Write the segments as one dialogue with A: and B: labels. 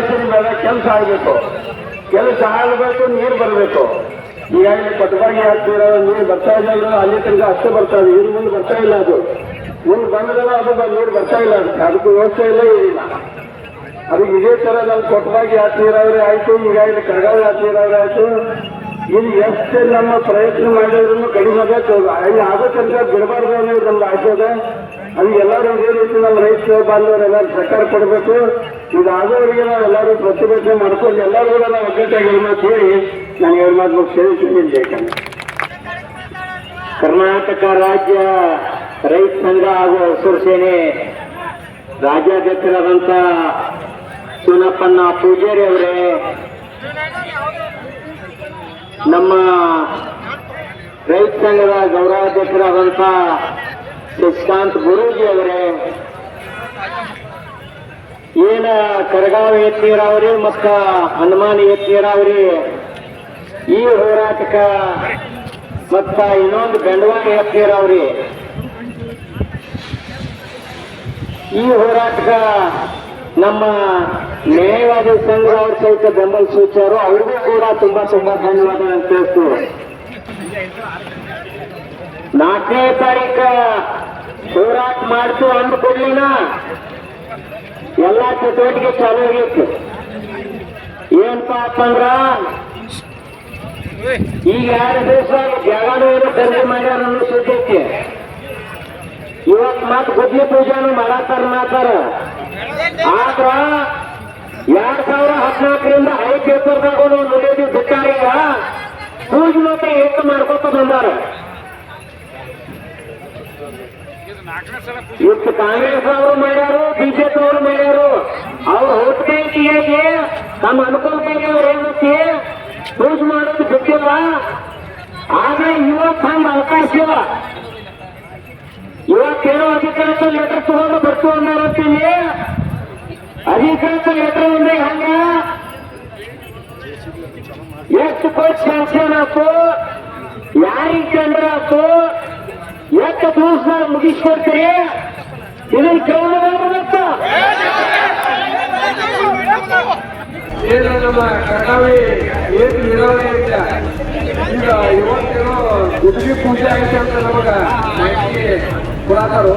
A: ಜನಸರಿ ಮೇಲೆ ಕೆಲಸ ಆಗಬೇಕು. ಕೆಲಸ ಆಗಬೇಕು, ನೀರು ಬರಬೇಕು. ಈಗಾಗಲೇ ಪಟವಾಗಿ ಹಾಕ್ತಿರೋ, ನೀರು ಬರ್ತಾ ಇಲ್ಲ ಅಲ್ಲಿ ತನಕ ಅಷ್ಟೇ ಬರ್ತಾ ಇದೆ. ಇನ್ನು ಮುಂದೆ ಬರ್ತಾ ಇಲ್ಲ ಅದು. ಮುಂದೆ ಬಂದ್ರೆ ಅದು ನೀರು ಬರ್ತಾ ಇಲ್ಲ ಅದಕ್ಕೆ ಅದಕ್ಕೆ ವ್ಯವಸ್ಥೆ ಇಲ್ಲ ಏನಿಲ್ಲ ಅದಕ್ಕೆ ಇದೇ ತರ ನಾವು ಕೊಟ್ಟವಾಗಿ ನೀರಾವರಿ ಆಯ್ತು. ಈಗಾಗಲೇ ಕರಗಾವಿ ನೀರಾವರಿ ಆಯಿತು. ಇಲ್ಲಿ ಎಷ್ಟು ನಮ್ಮ ಪ್ರಯತ್ನ ಮಾಡಿದ್ರು ಕಡಿಮೆ ಅಲ್ಲಿ ಆಗೋ ಬಿಡಬಾರ್ದು ಅನ್ನೋದು ನಮ್ದು ಇದೆ. ಅದು ಎಲ್ಲರೂ ಇದೇ ರೀತಿ ನಮ್ಮ ರೈತ ಬಾಂಧವರೆಲ್ಲರೂ ಸರ್ಕಾರ ಕೊಡಬೇಕು. ಇದಾದವರಿಗೆ ನಾವು ಎಲ್ಲರೂ ಪ್ರತಿಭಟನೆ ಮಾಡ್ಕೊಂಡು ಎಲ್ಲರೂ ಕೂಡ ನಾವು ಒಗ್ಗಟ್ಟಾಗಿ ಮಾತು ಹೇಳಿ ನಾನು ಮಾತು ಮುಗಿಸಿ ಬೇಕಂದ್ರೆ
B: ಕರ್ನಾಟಕ ರಾಜ್ಯ ರೈತ ಸಂಘ ಹಾಗೂ ಹಸಿರು ಸೇನೆ ರಾಜ್ಯಾಧ್ಯಕ್ಷರಾದಂಥ ಸುನಪ್ಪಣ್ಣ ಪೂಜಾರಿ ಅವರೇ, ನಮ್ಮ ರೈತ ಸಂಘದ ಗೌರವಾಧ್ಯಕ್ಷರಾದಂಥ ಶಶಿಕಾಂತ್ ಗುರೂಜಿ ಅವರೇ ಏನ ಕರಗಾವಿ ಎತ್ ನೀರಾವರಿ ಮತ್ತ ಹನುಮಾನ್ ಎತ್ ನೀರಾವರಿ ಈ ಹೋರಾಟಕ ಮತ್ತ ಇನ್ನೊಂದು ಬೆಂಡವಾಳ ಎತ್ ನೀರಾವರಿ ಈ ಹೋರಾಟಕ ನಮ್ಮ ನ್ಯಾಯವಾದಿ ಸಂಘದವ್ರ ಸಹಿತ ಬೆಂಬಲ ಸೂಚಾರು ಅವ್ರಿಗೂ ಕೂಡ ತುಂಬಾ ತುಂಬಾ ಧನ್ಯವಾದ ಅಂತ ನಾಲ್ಕನೇ ತಾರೀಕ ಹೋರಾಟ ಮಾಡ್ತು ಅಂದ್ಕೊಡ್ಲಿನ ಎಲ್ಲಾ ಚಟುವಟಿಕೆ ಚಾಲು ಆಗಿತ್ತು ಏನಪ್ಪಾ ಅಂತಂದ್ರ ಈಗ ಎರಡು ದಿವಸ ಜಗಳೂರು ಖರೀದಿ ಮಾಡ್ಯಾರ ಅನ್ನೋ ಸುದ್ದಿ ಐತಿ ಇವತ್ ಮತ್ ಗುದ್ಲಿ ಪೂಜಾನು ಮಾಡತ್ತಾರ ಮಾತಾರ. ಆದ್ರ ಎರಡ್ ಸಾವಿರ ಹದಿನಾಲ್ಕರಿಂದ ಐ ಪೇಪರ್ದಾಗ ನುಡಿಯೋದು ಬಿಟ್ಟಾರೀಗ ಪೂಜೆ ಮಾತ್ರ ಏಕ ಮಾಡ್ಕೊತ ಬಂದಾರ. ಇವತ್ತು ಕಾಂಗ್ರೆಸ್ ಅವರು ಮಾಡ್ಯಾರು ಬಿಜೆಪಿ ಅವರು ಮಾಡ್ಯಾರು ಅವ್ರು ಹೋಟ್ ಬ್ಯಾಂಕಿಗೆ ತಮ್ಮ ಅನುಕೂಲಕ್ಕಾಗಿ ಅವ್ರು ಏನಕ್ಕೆ ಪೂಜೆ ಮಾಡೋದು ಬಿಟ್ಟಿಲ್ಲ ಆದ್ರೆ ಇವತ್ತು ಹಂಗ ಅವಕಾಶ ಇಲ್ಲ ಇವತ್ತೇನೋ ಅಧಿಕೃತ ಲೆಟರ್ ತಗೊಂಡು ಬರ್ತು ಅಂದಾರತ್ತೀನಿ ಅಧಿಕೃತ ಲೆಟರ್ ಅಂದ್ರೆ ಹಂಗ ಎಷ್ಟು ಕೋಟಿ ಸ್ಯಾಂಕ್ಷನ್ ಆಯ್ತು ಯಾರಿಗೆ ಟೆಂಡರ್ ಆಯ್ತು ಎಷ್ಟು ದಿವಸ ಮುಗಿಸ್ಕೊಡ್ತೀರಿ. ಇದನ್ನ ಕೇಳೋದಂತ
A: ಏನು ನಮ್ಮ ಕಟಾವಿ ಏನು ನೀರಾವರಿ ಐತೆ? ಈಗ ಇವತ್ತೇನೋ ಗುಡ್ಗಿ ಪೂಜೆ ಐತೆ ಅಂತ ನಮಗ ಮಾಹಿತಿ ಕೊಡತಾರು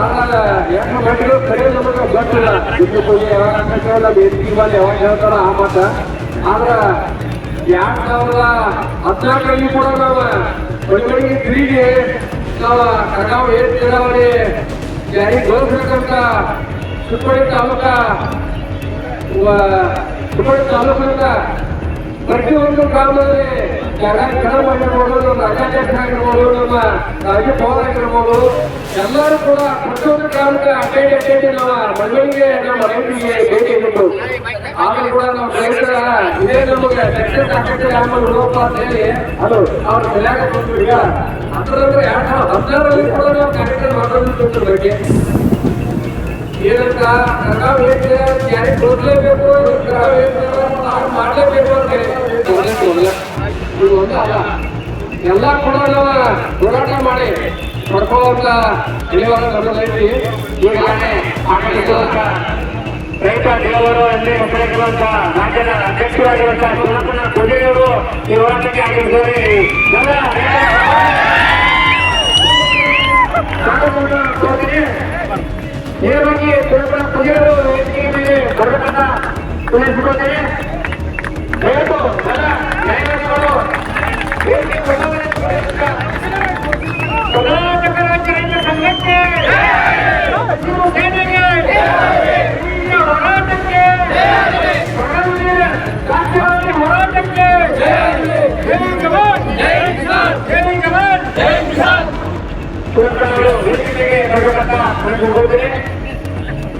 A: ಆಗ ಎರಡು ಗಂಟೆಗಳು ಸರಿ ನಮಗೆ ಗೊತ್ತಿಲ್ಲ. ಗುಡ್ಗಿ ಪೂಜೆ ಯಾವಾಗ ಅಂತ ಬೇಸಿಗೆ ಬಂದು ಯಾವಾಗ ಹೇಳ್ತಾರ ಆ ಮಾತ. ಆದ್ರ ಎರಡ್ ಸಾವಿರದ ಹದಿನಾಲ್ಕರಲ್ಲಿ ಕೂಡ ನಾವು ಬೆಳವಣಿಗೆ ತಿರುಗಿ खडगाव एक जिल्ह्यामध्ये ज्यांनी गोरखरकरचा सुटवडी तालुका व सुटवडी तालुक्याचा ಪ್ರತಿಯೊಂದು ಗ್ರಾಮದಲ್ಲಿ ಜನ ಮಾಡಿರ್ಬೋದು ನಮ್ಮ ಅಧ್ಯಕ್ಷ ಆಗಿರ್ಬೋದು ನಮ್ಮ ರಾಜ್ಯ ಪೌರ ಆಗಿರ್ಬೋದು ಎಲ್ಲರೂ ಕೂಡ ಪ್ರತಿಯೊಂದು ಗ್ರಾಮಕ್ಕೆ ಅಡ್ಡಾಡಿ ಅಡ್ಡಾಡಿ ನಮ್ಮ ಮನೆಗಳಿಗೆ ನಮ್ಮ ರೈತರಿಗೆ ಭೇಟಿ ನೀಡಿದ್ರು. ಆದ್ರೂ ಕೂಡ ನಮ್ಮ ರೈತರ ಇದೇ ನಮಗೆ ದಕ್ಷಿಣ ಅಂತ ಹೇಳಿ ಅದು ಅವ್ರ ಕಲ್ಯಾಣ ಬಂತು ಈಗ ಹತ್ತರಂದ್ರೆ ಎರಡು ಹದಿನಾರರಲ್ಲಿ ಕೂಡ ನಾವು ಕಾರ್ಯಕ್ರಮ ಮಾಡೋದ್ರ ಬಗ್ಗೆ ಏನಂತ ನಾವು ಯಾರಿಗೆ ಮಾಡಲೇಬೇಕು ಅಂತ ಹೇಳಿ. ಇದು ಒಂದು ಅಲ್ಲ. ಎಲ್ಲ ಕೂಡ ನಾವು ಹೋರಾಟ ಮಾಡಿ ಈಗಾಗಲೇ ಆಗಮಿಸುವಂತ ರೈತ ದೇವರು ಅಲ್ಲಿ ಒಬ್ಬರಾಗಿರುವಂತ ರಾಜ್ಯದ ಅಧ್ಯಕ್ಷರಾಗಿರುವಂತಹ ಸುಲಭನ ಪೂಜೆಯವರು ಈ ಹೋರಾಟಕ್ಕೆ ಆಗಿರ್ತಾರೆ ಎಲ್ಲ ನೇರವಾಗಿ ಸ್ವಲ್ಪ ಪೂಜೆಯವರು ವೇದಿಕೆಯ ಮೇಲೆ ಬರಬೇಕಂತ ತಿಳಿಸಿಕೊಳ್ತೇನೆ ದಯವಿಟ್ಟು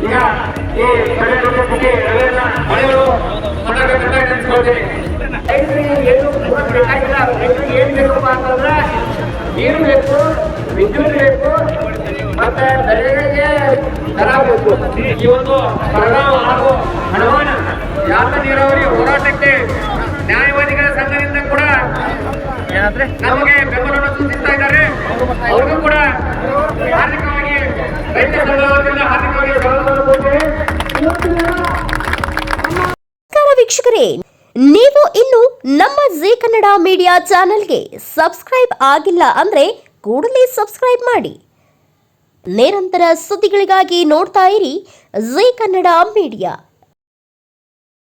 A: ಈಗ ಈ ಅವೆಲ್ಲ ಮಳೆಗಳು ರೈತರಿಗೆ ಏನು ಕೂಡ ಬೇಕಾಗಿಲ್ಲ ರೈತರಿಗೆ ಏನು ಬೇಕಪ್ಪ ಅಂತಂದ್ರೆ ನೀರು ಬೇಕು ವಿದ್ಯುತ್ ಬೇಕು ಮತ್ತೆ ಬೆಳೆಗಳಿಗೆ ದರ ಬೇಕು ಈ ಒಂದು ಪರಿಣಾಮ ಹಾಗೂ ಹಣವಾನ ಯಾತ ನೀರಾವರಿ ಹೋರಾಟಕ್ಕೆ ನ್ಯಾಯವಾದಿಗಳ ಸಂಘದಿಂದ ಕೂಡ ನಮಗೆ ಬೆಂಬಲವನ್ನು ಸೂಚಿಸ್ತಾ ಇದ್ದಾರೆ. ಅವ್ರಿಗೂ ಕೂಡ ಆರ್ಥಿಕವಾಗಿ ರೈತ ಸಂಘದಿಂದ
C: ನಮ್ಮ ಜಿ ಕನ್ನಡ ಮೀಡಿಯಾ ಚಾನೆಲ್ಗೆ ಸಬ್ಸ್ಕ್ರೈಬ್ ಆಗಿಲ್ಲ ಅಂದ್ರೆ ಕೂಡಲೇ ಸಬ್ಸ್ಕ್ರೈಬ್ ಮಾಡಿ. ನಿರಂತರ ಸುದ್ದಿಗಳಿಗಾಗಿ ನೋಡ್ತಾ ಇರಿ ಜಿ ಕನ್ನಡ ಮೀಡಿಯಾ